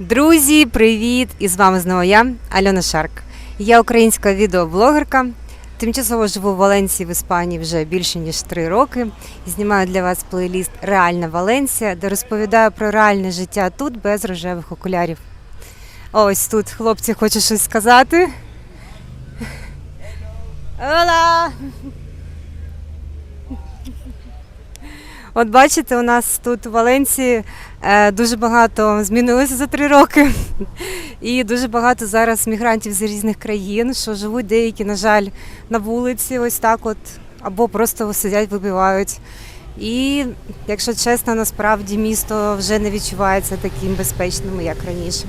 Друзі, привіт! І з вами знову я, Альона Шарк. Я українська відеоблогерка. Тимчасово живу в Валенсії в Іспанії вже більше ніж три роки. І знімаю для вас плейліст Реальна Валенсія, де розповідаю про реальне життя тут без рожевих окулярів. Ось тут хлопці хочуть щось сказати. Ола! От бачите, у нас тут у Валенції е, дуже багато змінилося за три роки. І дуже багато зараз мігрантів з різних країн, що живуть деякі, на жаль, на вулиці, ось так от, або просто сидять, вибивають. І, якщо чесно, насправді місто вже не відчувається таким безпечним, як раніше.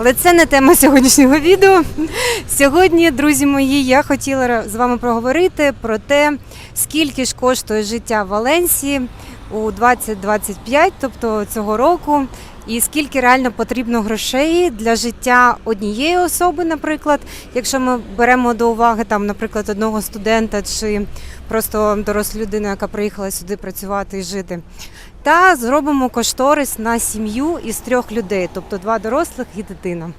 Але це не тема сьогоднішнього відео. Сьогодні, друзі мої, я хотіла з вами проговорити про те, скільки ж коштує життя в Валенсії у 2025, тобто цього року, і скільки реально потрібно грошей для життя однієї особи, наприклад, якщо ми беремо до уваги там, наприклад, одного студента чи просто дорослу людину, яка приїхала сюди працювати і жити. Та зробимо кошторис на сім'ю із трьох людей, тобто два дорослих і дитина.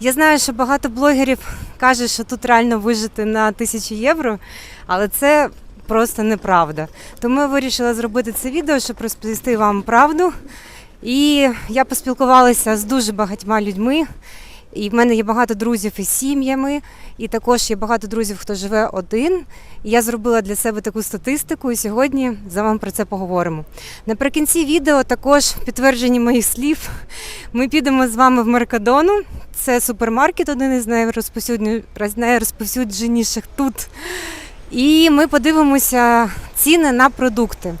Я знаю, що багато блогерів кажуть, що тут реально вижити на тисячу євро, але це просто неправда. Тому я вирішила зробити це відео, щоб розповісти вам правду. І я поспілкувалася з дуже багатьма людьми. І в мене є багато друзів із сім'ями, і також є багато друзів, хто живе один. І я зробила для себе таку статистику, і сьогодні за вами про це поговоримо. Наприкінці відео також підтверджені моїх слів. Ми підемо з вами в Меркадону. Це супермаркет, один із найрозповсюдженіших тут. І ми подивимося ціни на продукти.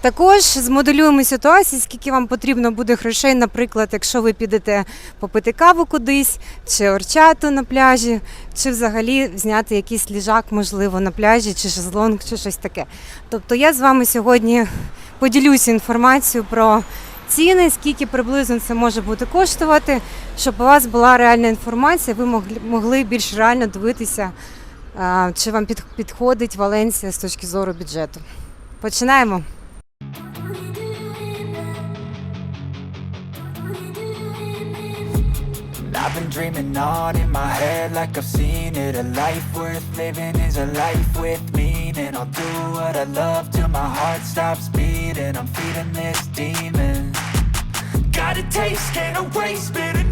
Також змоделюємо ситуацію, скільки вам потрібно буде грошей, наприклад, якщо ви підете попити каву кудись, чи орчату на пляжі, чи взагалі зняти якийсь ліжак, можливо, на пляжі, чи шезлонг, чи щось таке. Тобто я з вами сьогодні поділюся інформацією про ціни, скільки приблизно це може бути коштувати, щоб у вас була реальна інформація, ви могли, більш реально дивитися, чи вам підходить Валенсія з точки зору бюджету. Починаємо. I've been dreaming on in my head like I've seen it A life worth living is a life with meaning I'll do what I love till my heart stops beating I'm feeding this demon Got a taste, can't erase bitterness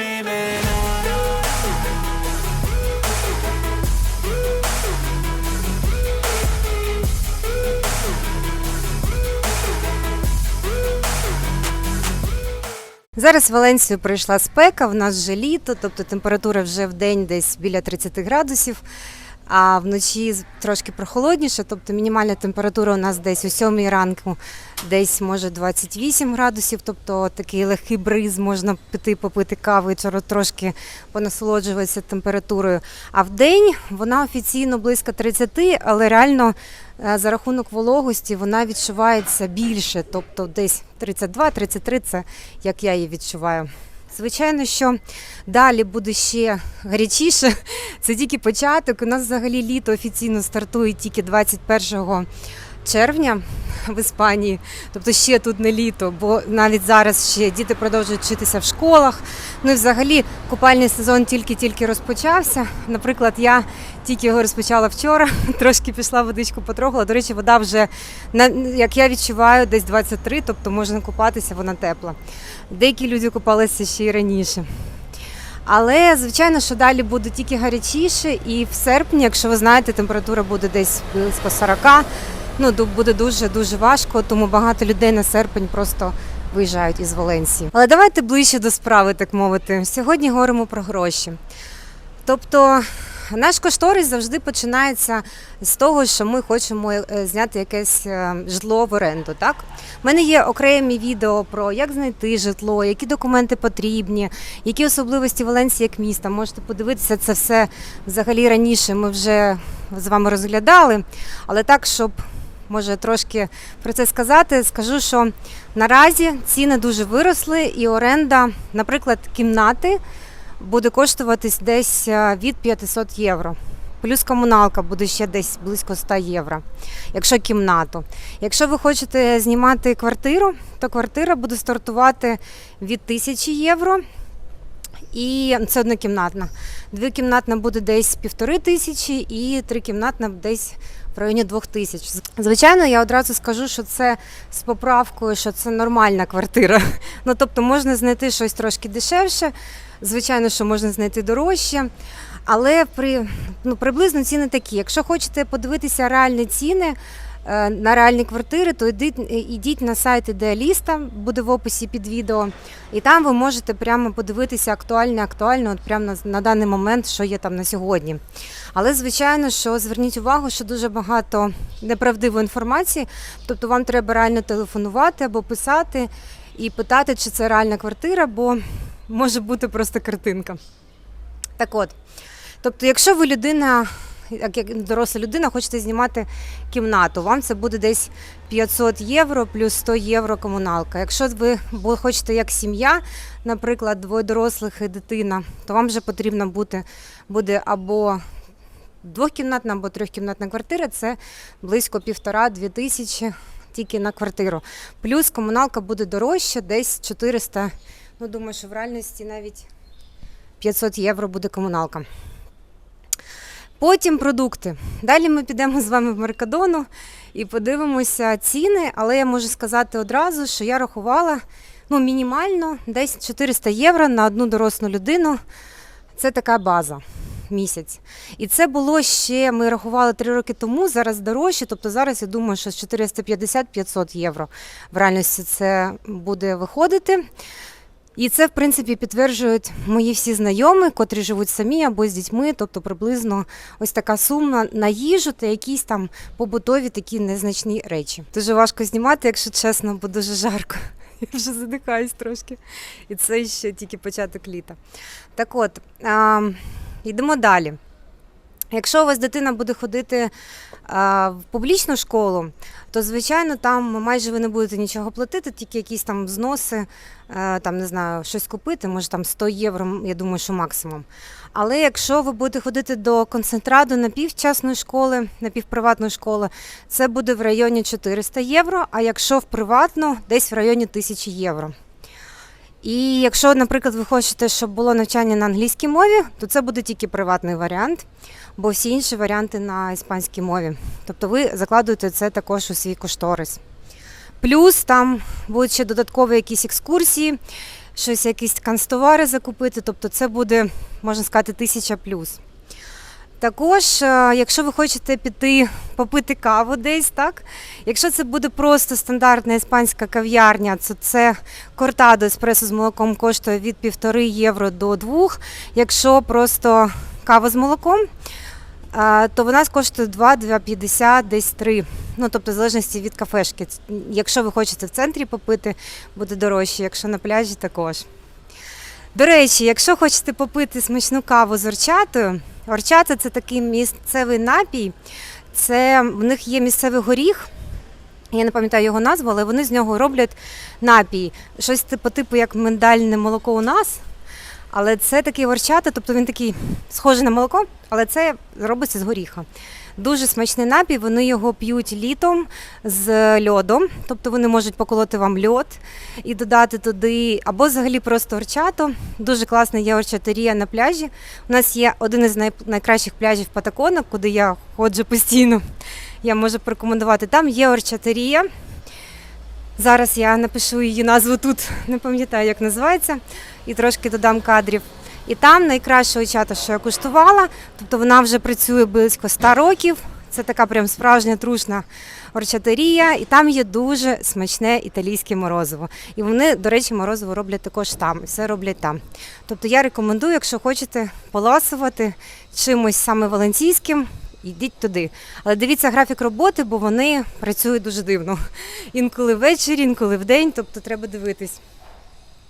Зараз в Валенсію прийшла спека, в нас вже літо, тобто температура вже в день десь біля 30 градусів, а вночі трошки прохолодніше, тобто мінімальна температура у нас десь о 7 ранку, десь може 28 градусів, тобто такий легкий бриз, можна піти попити кави, тро- трошки понасолоджуватися температурою. А в день вона офіційно близько 30, але реально е, за рахунок вологості вона відчувається більше, тобто десь 32-33 це як я її відчуваю. Звичайно, що далі буде ще гарячіше. Це тільки початок. У нас взагалі літо офіційно стартує тільки 21 червня в Іспанії. Тобто ще тут не літо, бо навіть зараз ще діти продовжують вчитися в школах. Ну і взагалі купальний сезон тільки-тільки розпочався. Наприклад, я тільки його розпочала вчора, трошки пішла водичку потрогала. До речі, вода вже як я відчуваю, десь 23, тобто можна купатися, вона тепла. Деякі люди купалися ще й раніше. Але звичайно, що далі буде тільки гарячіше, і в серпні, якщо ви знаєте, температура буде десь близько 40, ну буде дуже дуже важко, тому багато людей на серпень просто виїжджають із Валенсії. Але давайте ближче до справи, так мовити. Сьогодні говоримо про гроші. Тобто наш кошторис завжди починається з того, що ми хочемо е, зняти якесь е, житло в оренду. Так, у мене є окремі відео про як знайти житло, які документи потрібні, які особливості Валенсії як міста. Можете подивитися це все взагалі раніше. Ми вже з вами розглядали, але так, щоб може трошки про це сказати, скажу, що наразі ціни дуже виросли, і оренда, наприклад, кімнати буде коштуватись десь е, від 500 євро. Плюс комуналка буде ще десь близько 100 євро, якщо кімнату. Якщо ви хочете знімати квартиру, то квартира буде стартувати від 1000 євро. І це однокімнатна. Двокімнатна буде десь півтори тисячі, і трикімнатна десь в районі двох тисяч. Звичайно, я одразу скажу, що це з поправкою, що це нормальна квартира. Ну тобто можна знайти щось трошки дешевше, звичайно, що можна знайти дорожче. Але при, ну, приблизно ціни такі. Якщо хочете подивитися реальні ціни на реальні квартири, то йдіть, йдіть на сайт ідеаліста, буде в описі під відео, і там ви можете прямо подивитися актуальне, актуально, от прямо на, на даний момент, що є там на сьогодні. Але звичайно, що зверніть увагу, що дуже багато неправдивої інформації, тобто вам треба реально телефонувати або писати і питати, чи це реальна квартира, бо може бути просто картинка. Так от, тобто, якщо ви людина, як як доросла людина, хочете знімати кімнату, вам це буде десь 500 євро плюс 100 євро комуналка. Якщо ви хочете як сім'я, наприклад, двоє дорослих і дитина, то вам вже потрібно бути, буде або двохкімнатна, або трьохкімнатна квартира, це близько півтора-дві тисячі тільки на квартиру. Плюс комуналка буде дорожча, десь 400, ну думаю, що в реальності навіть 500 євро буде комуналка. Потім продукти. Далі ми підемо з вами в Меркадону і подивимося ціни, але я можу сказати одразу, що я рахувала ну, мінімально десь 400 євро на одну дорослу людину. Це така база місяць. І це було ще, ми рахували три роки тому, зараз дорожче. Тобто зараз я думаю, що з 450-500 євро в реальності це буде виходити. І це, в принципі, підтверджують мої всі знайомі, котрі живуть самі або з дітьми, тобто приблизно ось така сума на їжу та якісь там побутові такі незначні речі. Дуже важко знімати, якщо чесно, бо дуже жарко. Я вже задихаюсь трошки. І це ще тільки початок літа. Так от, а, йдемо далі. Якщо у вас дитина буде ходити а, в публічну школу, то звичайно там майже ви не будете нічого платити, тільки якісь там взноси, е, там не знаю, щось купити, може там 100 євро, я думаю, що максимум. Але якщо ви будете ходити до концентраду напівчасної школи, напівприватної школи, це буде в районі 400 євро, а якщо в приватну, десь в районі 1000 євро. І якщо, наприклад, ви хочете, щоб було навчання на англійській мові, то це буде тільки приватний варіант, бо всі інші варіанти на іспанській мові. Тобто ви закладуєте це також у свій кошторис. Плюс там будуть ще додаткові якісь екскурсії, щось, якісь канцтовари закупити, тобто це буде, можна сказати, тисяча плюс. Також, е, якщо ви хочете піти попити каву десь, так? Якщо це буде просто стандартна іспанська кав'ярня, то це кортадо еспресо з молоком коштує від 1,5 євро до 2. Якщо просто кава з молоком, е, то вона коштує 2, 2,50, десь 3. Ну, тобто, в залежності від кафешки. Якщо ви хочете в центрі попити, буде дорожче, якщо на пляжі також. До речі, якщо хочете попити смачну каву з орчатою, орчата це такий місцевий напій. Це в них є місцевий горіх. Я не пам'ятаю його назву, але вони з нього роблять напій. Щось типу, типу як миндальне молоко у нас. Але це такий орчата, тобто він такий схожий на молоко, але це робиться з горіха. Дуже смачний напій, вони його п'ють літом з льодом, тобто вони можуть поколоти вам льод і додати туди, або взагалі просто орчато. Дуже класна є орчатерія на пляжі. У нас є один із най- найкращих пляжів Патакона, куди я ходжу постійно. Я можу порекомендувати. Там є орчатерія. Зараз я напишу її назву тут, не пам'ятаю, як називається, і трошки додам кадрів. І там найкраща очата, що я куштувала, тобто вона вже працює близько 100 років. Це така прям справжня трушна орчатерія, і там є дуже смачне італійське морозиво. І вони, до речі, морозиво роблять також там, все роблять там. Тобто я рекомендую, якщо хочете поласувати чимось саме валенційським, йдіть туди. Але дивіться графік роботи, бо вони працюють дуже дивно. Інколи ввечері, інколи вдень, тобто треба дивитись.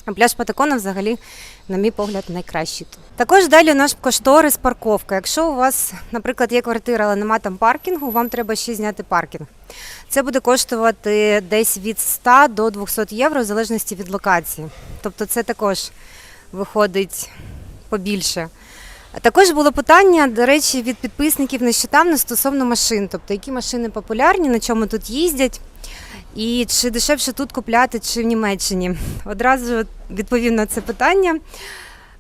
А Пляж Патакона взагалі, на мій погляд, найкращий. Також далі наш кошторис парковка. Якщо у вас, наприклад, є квартира, але немає там паркінгу, вам треба ще зняти паркінг. Це буде коштувати десь від 100 до 200 євро в залежності від локації. Тобто це також виходить побільше. Також було питання, до речі, від підписників нещодавно стосовно машин, тобто які машини популярні, на чому тут їздять, і чи дешевше тут купляти, чи в Німеччині. Одразу відповім на це питання.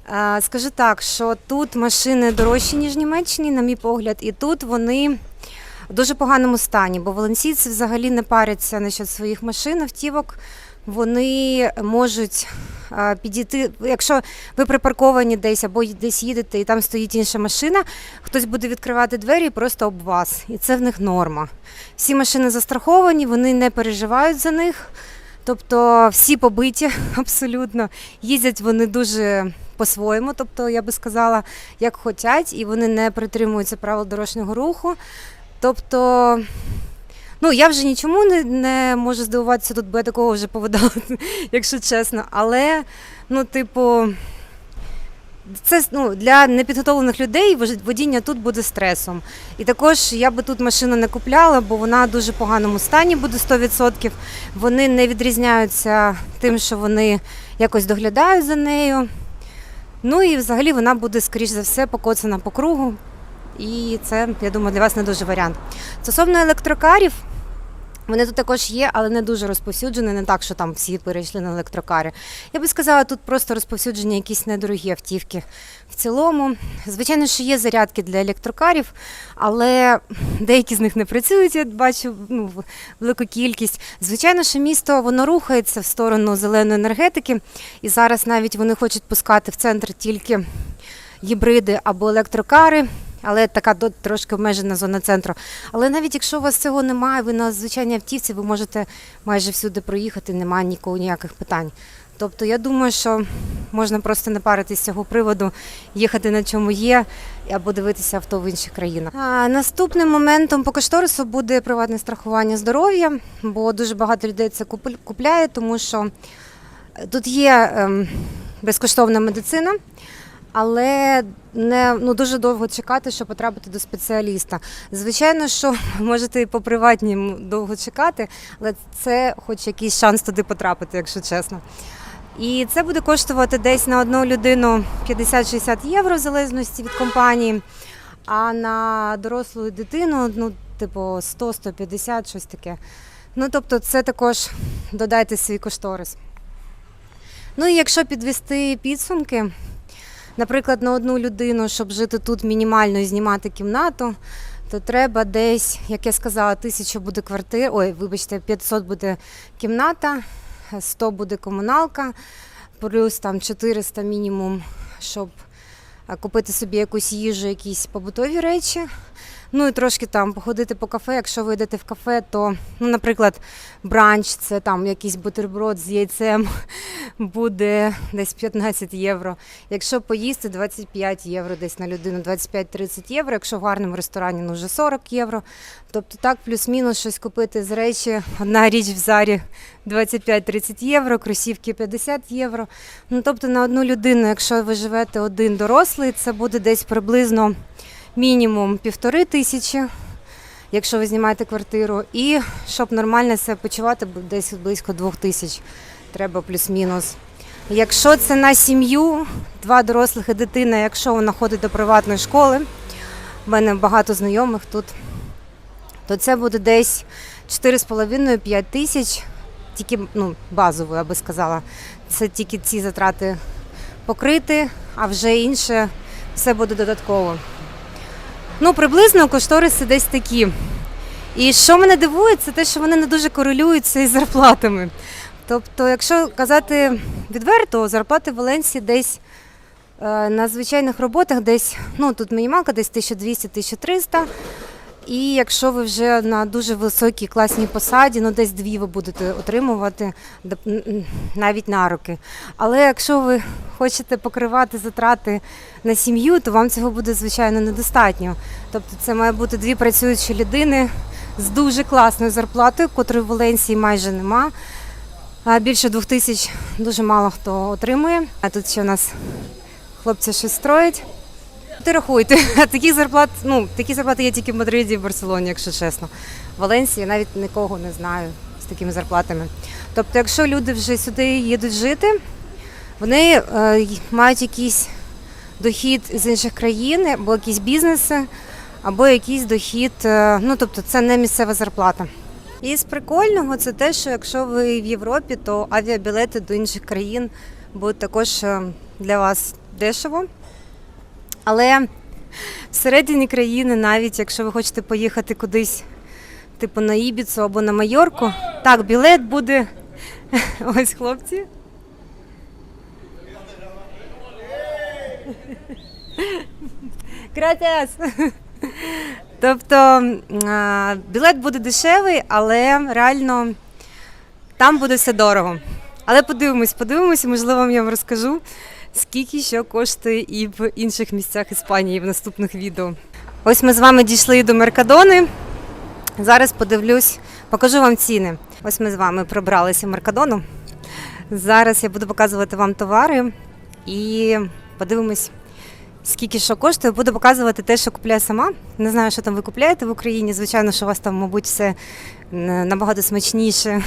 Е, Скажу так, що тут машини дорожчі, ніж в Німеччині, на мій погляд, і тут вони в дуже поганому стані, бо волонційці взагалі не паряться насчет своїх машин, автівок. Вони можуть підійти, якщо ви припарковані десь або десь їдете, і там стоїть інша машина, хтось буде відкривати двері просто об вас. І це в них норма. Всі машини застраховані, вони не переживають за них. Тобто всі побиті абсолютно. Їздять вони дуже по-своєму, тобто я би сказала, як хочуть, і вони не притримуються правил дорожнього руху. Тобто, ну я вже нічому не, не можу здивуватися, тут бо я такого вже повидала, якщо чесно. Але, ну, типу, це ну, для непідготовлених людей водіння тут буде стресом. І також я би тут машину не купляла, бо вона в дуже поганому стані буде 100%. Вони не відрізняються тим, що вони якось доглядають за нею. Ну і взагалі вона буде, скоріш за все, покоцана по кругу. І це, я думаю, для вас не дуже варіант. Стосовно електрокарів, вони тут також є, але не дуже розповсюджені, не так, що там всі перейшли на електрокари. Я би сказала, тут просто розповсюджені якісь недорогі автівки. В цілому, звичайно, що є зарядки для електрокарів, але деякі з них не працюють, я бачу ну, велику кількість. Звичайно, що місто воно рухається в сторону зеленої енергетики, і зараз навіть вони хочуть пускати в центр тільки гібриди або електрокари. Але така до- трошки обмежена зона центру. Але навіть якщо у вас цього немає, ви на звичайній автівці, ви можете майже всюди проїхати, немає нікого ніяких питань. Тобто я думаю, що можна просто не паритись з цього приводу, їхати на чому є, або дивитися авто в інших країнах. А, наступним моментом по кошторису буде приватне страхування здоров'я, бо дуже багато людей це купляє, тому що тут є ем, безкоштовна медицина. Але не ну дуже довго чекати, щоб потрапити до спеціаліста. Звичайно, що можете і по приватнім довго чекати, але це хоч якийсь шанс туди потрапити, якщо чесно. І це буде коштувати десь на одну людину 50-60 євро в залежності від компанії, а на дорослу дитину, ну, типу 100-150, щось таке. Ну, тобто, це також додайте свій кошторис. Ну і якщо підвести підсумки, наприклад, на одну людину, щоб жити тут мінімально і знімати кімнату, то треба десь, як я сказала, тисяча буде квартир, ой, вибачте, 500 буде кімната, 100 буде комуналка, плюс там 400 мінімум, щоб купити собі якусь їжу, якісь побутові речі. Ну і трошки там походити по кафе. Якщо ви йдете в кафе, то, ну, наприклад, бранч це там якийсь бутерброд з яйцем буде десь 15 євро. Якщо поїсти 25 євро десь на людину, 25-30 євро. Якщо в гарному ресторані, ну вже 40 євро. Тобто так, плюс-мінус щось купити з речі. Одна річ в зарі 25-30 євро, кросівки 50 євро. Ну тобто на одну людину, якщо ви живете один дорослий, це буде десь приблизно мінімум півтори тисячі. Якщо ви знімаєте квартиру, і щоб нормально себе почувати, десь близько двох тисяч треба плюс-мінус. Якщо це на сім'ю, два дорослих і дитина, якщо вона ходить до приватної школи, в мене багато знайомих тут, то це буде десь 4,5-5 тисяч, тільки ну, базово, я би сказала. Це тільки ці затрати покрити, а вже інше все буде додатково. Ну, приблизно кошториси десь такі. І що мене дивує, це те, що вони не дуже корелюються із зарплатами. Тобто, якщо казати відверто, зарплати в Валенсії десь е, на звичайних роботах десь, ну тут мінімалка десь 1200-1300. І якщо ви вже на дуже високій класній посаді, ну десь дві ви будете отримувати навіть на руки. Але якщо ви хочете покривати затрати на сім'ю, то вам цього буде звичайно недостатньо. Тобто це має бути дві працюючі людини з дуже класною зарплатою, котрої в Валенсії майже нема. Більше двох тисяч дуже мало хто отримує. А тут ще у нас хлопці щось строять. Ти рахуйте, таких зарплат, ну, такі зарплати є тільки в Мадриді в Барселоні, якщо чесно. В Валенсії навіть нікого не знаю з такими зарплатами. Тобто, якщо люди вже сюди їдуть жити, вони е, мають якийсь дохід з інших країн, або якісь бізнеси, або якийсь дохід, е, ну тобто це не місцева зарплата. І з прикольного це те, що якщо ви в Європі, то авіабілети до інших країн будуть також е, для вас дешево. Але всередині країни, навіть якщо ви хочете поїхати кудись, типу на Ібіцу або на Майорку, так, білет буде. Ось хлопці. Гратіас! Тобто білет буде дешевий, але реально там буде все дорого. Але подивимось, подивимося, можливо, я вам розкажу, скільки що коштує і в інших місцях Іспанії в наступних відео. Ось ми з вами дійшли до Меркадони. Зараз подивлюсь, покажу вам ціни. Ось ми з вами пробралися в Меркадону. Зараз я буду показувати вам товари і подивимось, скільки що коштує. Буду показувати те, що купляю сама. Не знаю, що там ви купляєте в Україні. Звичайно, що у вас там, мабуть, все набагато смачніше.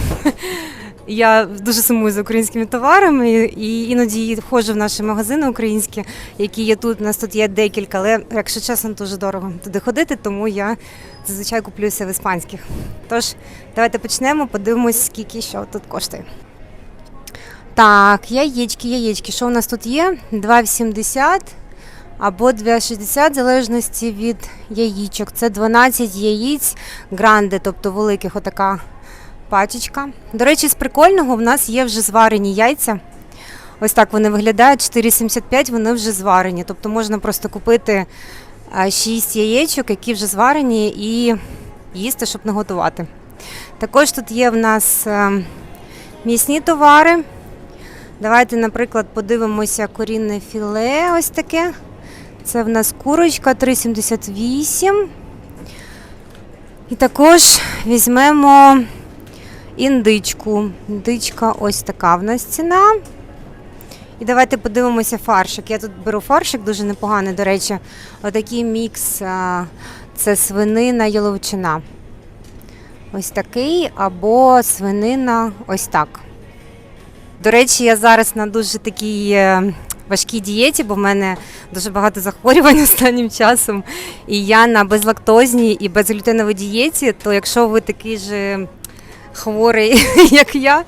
Я дуже сумую за українськими товарами і іноді ходжу в наші магазини українські, які є тут. У нас тут є декілька, але якщо чесно, дуже дорого туди ходити, тому я зазвичай куплюся в іспанських. Тож, давайте почнемо, подивимось, скільки що тут коштує. Так, яєчки, яєчки. Що у нас тут є? 2,80 або 2,60 в залежності від яєчок. Це 12 яєць гранде, тобто великих отака пачечка. До речі, з прикольного в нас є вже зварені яйця. Ось так вони виглядають. 4,75 вони вже зварені. Тобто можна просто купити 6 яєчок, які вже зварені, і їсти, щоб не готувати. Також тут є в нас е, м'ясні товари. Давайте, наприклад, подивимося корінне філе. Ось таке. Це в нас курочка 3,78. І також візьмемо індичку. Індичка ось така в нас ціна. І давайте подивимося фаршик. Я тут беру фаршик дуже непоганий, до речі. Отакий мікс. Це свинина яловичина. Ось такий, або свинина ось так. До речі, я зараз на дуже такій е, важкій дієті, бо в мене дуже багато захворювань останнім часом. І я на безлактозній і безглютеновій дієті, то якщо ви такий же хворий, як я,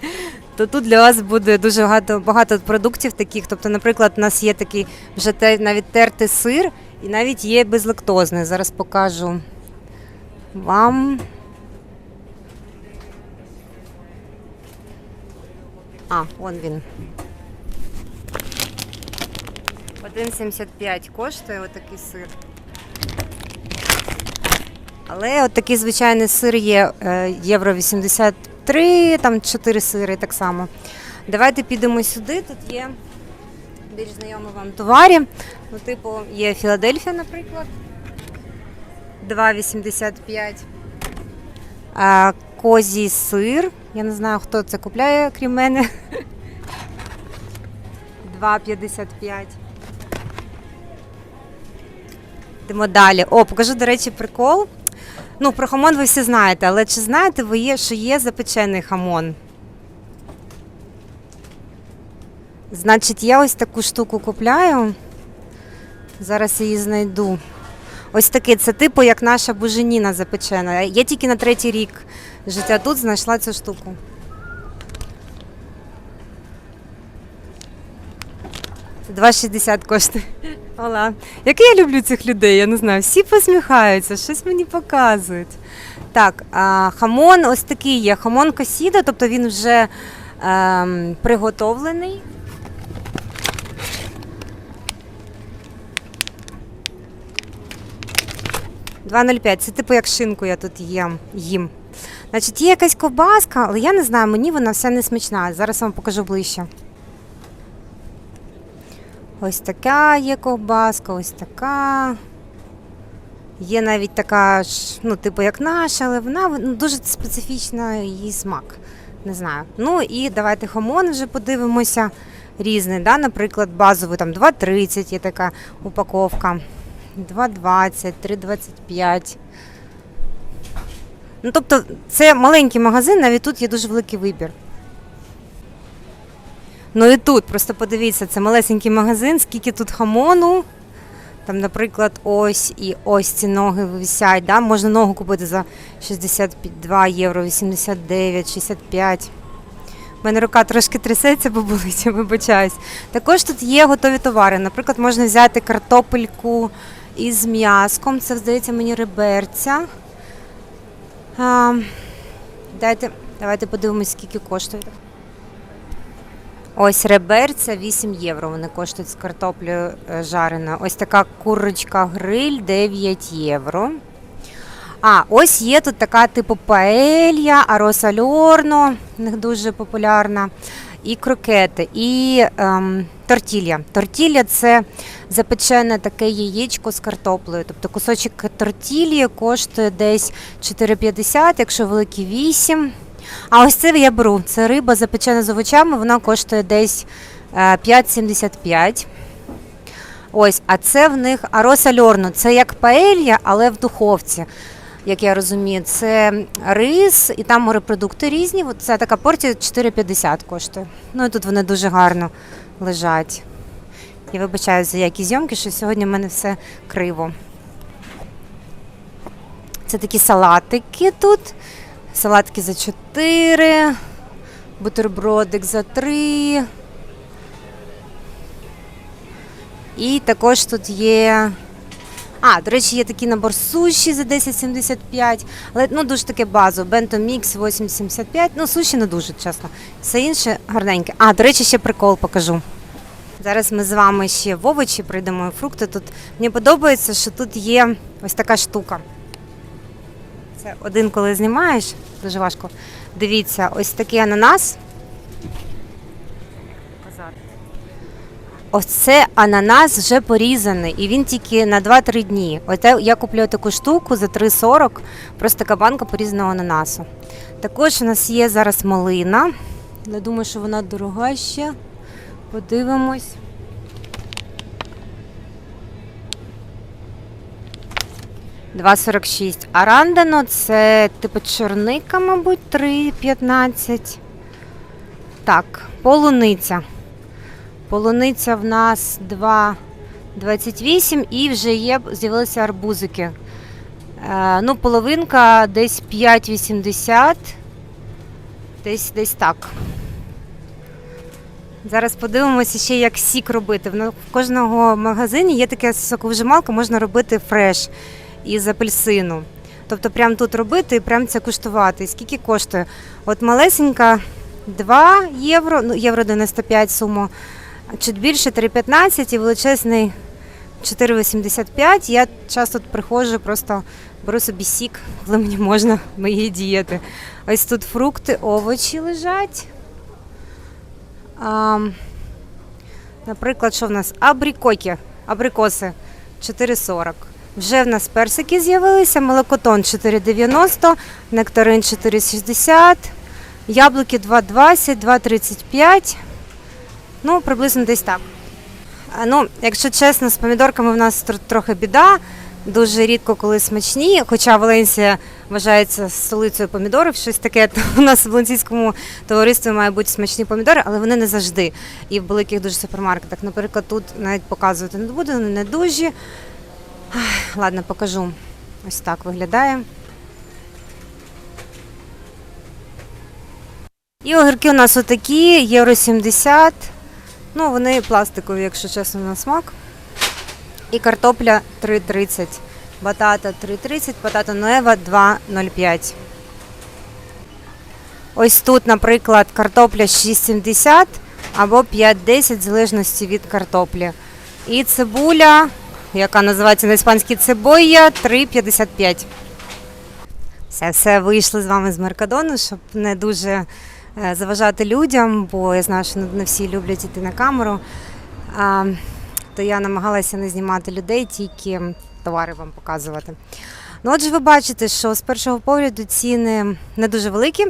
то тут для вас буде дуже багато, багато продуктів таких. Тобто, наприклад, у нас є такий вже те, навіть тертий сир, і навіть є безлактозний. Зараз покажу вам. А, вон він. 1,75 коштує отакий сир. Але от такий звичайний сир є е, євро 83, там 4 сири так само. Давайте підемо сюди. Тут є більш знайомі вам товарі. Ну, типу, є Філадельфія, наприклад. 2,85. А, козій сир. Я не знаю, хто це купляє, крім мене. 2,55. Йдемо далі. О, покажу, до речі, прикол. Ну, про хамон ви всі знаєте, але чи знаєте ви, є, що є запечений хамон? Значить, я ось таку штуку купляю. Зараз її знайду. Ось такий, це типу як наша буженіна запечена. Я тільки на третій рік життя тут знайшла цю штуку. Це 2,60 коштує. Ола. Як я люблю цих людей, я не знаю. Всі посміхаються, щось мені показують. Так, а, хамон ось такий є. Хамон косіда, тобто він вже ем, приготовлений. 2,05. Це типу як шинку я тут їм. їм. Значить, є якась ковбаска, але я не знаю, мені вона вся не смачна. Зараз вам покажу ближче. Ось така є ковбаска, ось така. Є навіть така ж, ну, типу, як наша, але вона ну, дуже специфічна її смак. Не знаю. Ну і давайте хамон вже подивимося. Різний, да? наприклад, базовий там 2,30 є така упаковка. 2,20, 3,25. Ну, тобто, це маленький магазин, навіть тут є дуже великий вибір. Ну і тут, просто подивіться, це малесенький магазин, скільки тут хамону. Там, наприклад, ось і ось ці ноги висять. Да? Можна ногу купити за 62 євро, 89, 65. У мене рука трошки трясеться, бо болить, вибачаюсь. Також тут є готові товари. Наприклад, можна взяти картопельку із м'яском. Це, здається, мені реберця. А, дайте, давайте подивимось, скільки коштує. Ось реберця 8 євро. Вони коштують з картоплею е, жареною. Ось така курочка гриль 9 євро. А, ось є тут така типу паелья, арос альорно, в них дуже популярна. І крокети, і ем, тортілля. Тортілля це запечене таке яєчко з картоплею. Тобто кусочок тортілі коштує десь 4,50, якщо великий 8. А ось це я беру. Це риба запечена з овочами, вона коштує десь е, 5,75. Ось, а це в них арос альорно. Це як паелья, але в духовці. Як я розумію, це рис і там морепродукти різні. Це така порція 4,50 коштує. Ну і тут вони дуже гарно лежать. Я вибачаю за які зйомки, що сьогодні в мене все криво. Це такі салатики тут. Салатки за 4, бутербродик за 3. І також тут є. А, до речі, є такий набор суші за 10,75, але ну дуже таке базове. Бенто мікс 8,75. Ну, суші не дуже, чесно. Все інше гарненьке. А, до речі, ще прикол покажу. Зараз ми з вами ще в овочі прийдемо фрукти. Тут мені подобається, що тут є ось така штука. Це один, коли знімаєш, дуже важко. Дивіться, ось такий ананас. Ось це ананас вже порізаний, і він тільки на 2-3 дні. Оте я куплю таку штуку за 3,40, просто така банка порізаного ананасу. Також у нас є зараз малина. Я думаю, що вона дорога ще. Подивимось. Два сорок шість. Це типу чорника, мабуть, 3,15. Так, полуниця. Полуниця в нас 2,28 і вже є, з'явилися арбузики. Е, ну, половинка десь 5,80. Десь десь так. Зараз подивимося ще, як сік робити. В кожного магазині є така соковижималка, можна робити фреш із апельсину. Тобто прямо тут робити і прямо це куштувати. Скільки коштує? От малесенька 2 євро, ну євро 95 сума, чуть більше 3,15 і величезний 4,85. Я часто тут приходжу, просто беру собі сік, коли мені можна мої дієти. Ось тут фрукти, овочі лежать. А, наприклад, що в нас? Абрикоки, абрикоси 4,40. Вже в нас персики з'явилися, молокотон 4,90, нектарин 4,60, яблуки 2,20, 2,35. Ну, приблизно десь так. Ну, якщо чесно, з помідорками в нас трохи біда. Дуже рідко коли смачні, хоча Валенсія вважається столицею помідорів, щось таке. То у нас в Валенсійському товаристві має бути смачні помідори, але вони не завжди. І в великих дуже супермаркетах. Наприклад, тут навіть показувати не буду, вони не дуже. Ладно, покажу. Ось так виглядає. І огірки у нас отакі, євро 70. Ну, вони пластикові, якщо чесно, на смак. І картопля 3,30. Батата 3,30, батата Ноева 2,05. Ось тут, наприклад, картопля 6,70 або 5,10 в залежності від картоплі. І цибуля яка називається на іспанській цибоя 3,55. Все, все вийшли з вами з Меркадону, щоб не дуже е, заважати людям, бо я знаю, що не всі люблять йти на камеру. А, то я намагалася не знімати людей, тільки товари вам показувати. Ну, отже, ви бачите, що з першого погляду ціни не дуже великі.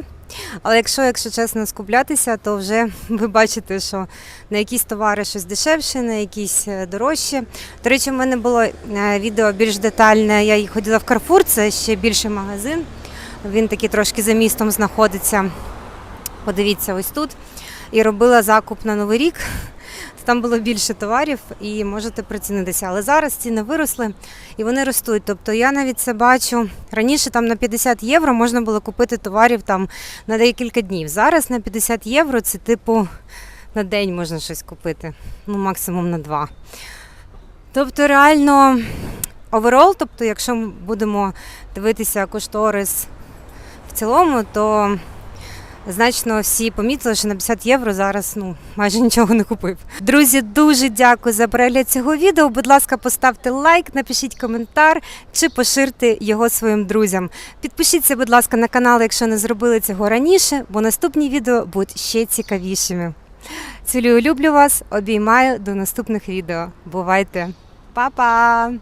Але якщо, якщо чесно, скуплятися, то вже ви бачите, що на якісь товари щось дешевше, на якісь е, дорожче. До речі, в мене було е, відео більш детальне. Я ходила в Карфур, це ще більший магазин. Він такий трошки за містом знаходиться. Подивіться, ось тут. І робила закуп на Новий рік. Там було більше товарів і можете прицінитися. Але зараз ціни виросли і вони ростуть. Тобто я навіть це бачу. Раніше там на 50 євро можна було купити товарів там на декілька днів. Зараз на 50 євро це типу на день можна щось купити, ну максимум на два. Тобто, реально, оверол, тобто, якщо ми будемо дивитися кошторис в цілому, то значно всі помітили, що на 50 євро зараз ну майже нічого не купив. Друзі, дуже дякую за перегляд цього відео. Будь ласка, поставте лайк, напишіть коментар чи поширте його своїм друзям. Підпишіться, будь ласка, на канал, якщо не зробили цього раніше, бо наступні відео будуть ще цікавішими. Цілюю, люблю вас, обіймаю до наступних відео. Бувайте, Па-па!